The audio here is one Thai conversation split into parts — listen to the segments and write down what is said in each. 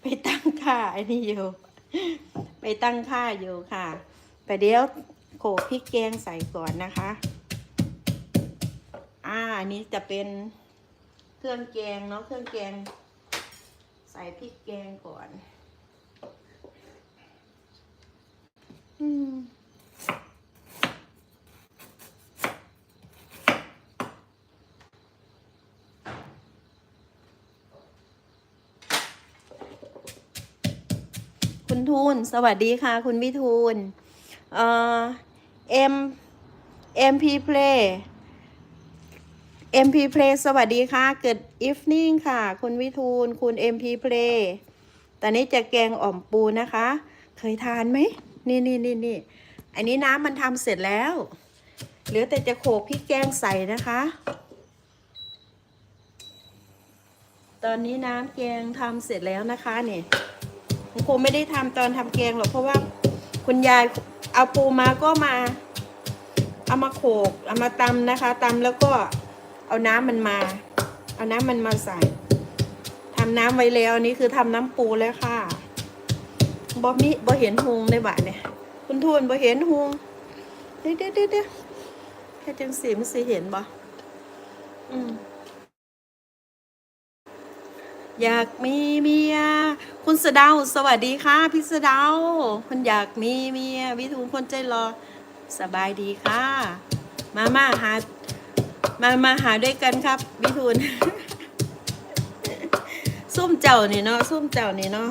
ไปตั้งค่าไอ้นี่อยู่ ไปตั้งค่าอยู่ค่ะไปเดี๋ยวโขลกพริกแกงใส่ก่อนนะคะ อ่าอันนี้จะเป็นเครื่องแกงเนาะเครื่องแกง ใส่พริกแกงก่อน อืม คุณทูนสวัสดีค่ะ คุณวิทูลเอ่อ M MP Play MP Play สวัสดีค่ะ เกิด evening ค่ะ คุณวิทูล คุณ MP Play ตอนนี้จะแกงอ่อมปูนะคะ เคยทานไหม นี่นี่นี่นี่ อันนี้น้ำมันทำเสร็จแล้ว เหลือแต่จะโขลกพริกแกงใส่นะคะ ตอนนี้น้ำแกงทำเสร็จแล้วนะคะเนี่ย คุณครูไม่ได้ทำตอนทำแกงหรอกเพราะว่าคุณยายเอาปูมาก็มา เอามาโขกเอามาตำนะคะตำแล้วก็เอาน้ำมันมา เอาน้ำมันมาใส่ทำน้ำไว้แล้วนนี้คือทำน้ำปูแล้วค่ะบอมิบอเห็นหงในบ่าเนี่ย คุณทูนบอเห็นหงเด้เด้เด้เด้แค่จังสีมันสีเห็นบ่อืม อยากมีเมีย คุณสดาสวัสดีค่ะ พี่สดาคุณอยากมีเมียวิทูลคนใจรอสบายดีค่ะ มามาหา มามาหาด้วยกันครับวิทูลส้มเจ้านี่เนาะส้มเจ้านี่เนาะ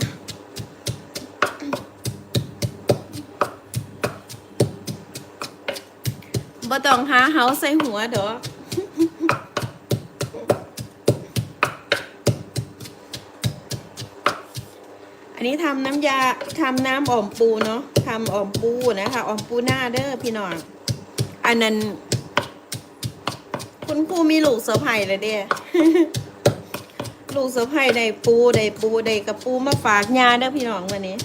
บ่ต้องหาเฮาใส่หัวดอก อันนี้ทำน้ำยาทำน้ำอ่อมปูเนาะทำอ่อมปูนะคะอ่อมปูหน้าเด้อพี่น้องอันนั้น คุณครูมีลูกเสือไผ่เลยเด้ลูกเสือไผ่ได้ปูได้ปูได้กระปูมาฝากยาเด้อพี่น้องวันนี้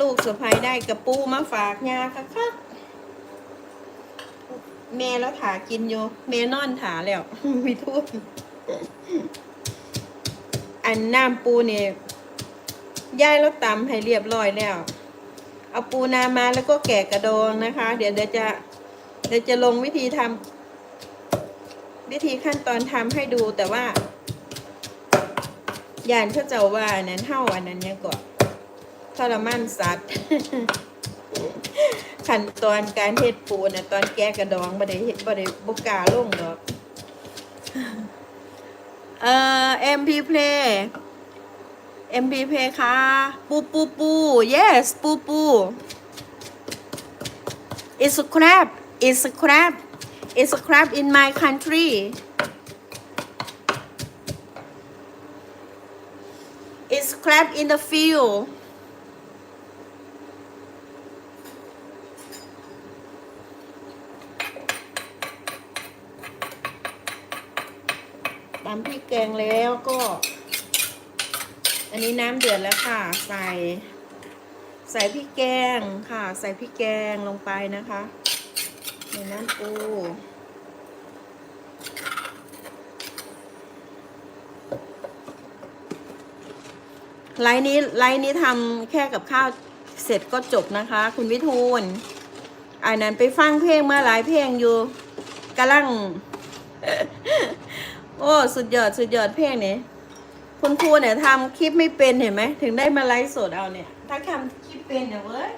ลูกเสือไผ่ได้กระปูมาฝากยาค่ะค่ะแม่แล้วถากินอยู่แม่นอนถาแล้วมีทุนอันน้ำปูเนี่ย ย่ายแล้วตำให้เรียบร้อยแล้ว เอาปูนามาแล้วก็แกะกระดองนะคะ เดี๋ยวเดี๋ยวจะเดี๋ยวจะลงวิธีทำวิธีขั้นตอนทำให้ดูแต่ว่า ยานเขาเจ้าว่าอันนั้นเท่าอันนั้นยังก่อนทรมานสัตว์ขั้นตอนการเฮ็ดปูนะตอนแกะกระดองบ่ได้เฮ็ดบ่ได้บ่กล้าลงดอกเอ่อ MP Play M P P ค่ะปูปูปู yes ปูปู it's a crab it's a crab it's a crab in my country it's crab in the field ตำพริกแกงแล้วก็ อันนี้น้ำเดือดแล้วค่ะ ใส่ ใส่พริกแกงค่ะ ใส่พริกแกงลงไปนะคะในน้ำปูไลน์นี้ไลน์นี้ทำแค่กับข้าวเสร็จก็จบนะคะ คุณวิทูลอันนั้นไปฟังเพลงมาหลายเพลงอยู่กำลัง โอ้ สุดยอด สุดยอดเพลงนี้ คุณครูเนี่ยทำคลิปไม่เป็นเห็นไหม ถึงได้มาไลฟ์สดเอาเนี่ย ถ้าทำคลิปเป็นเนี่ยเว้ย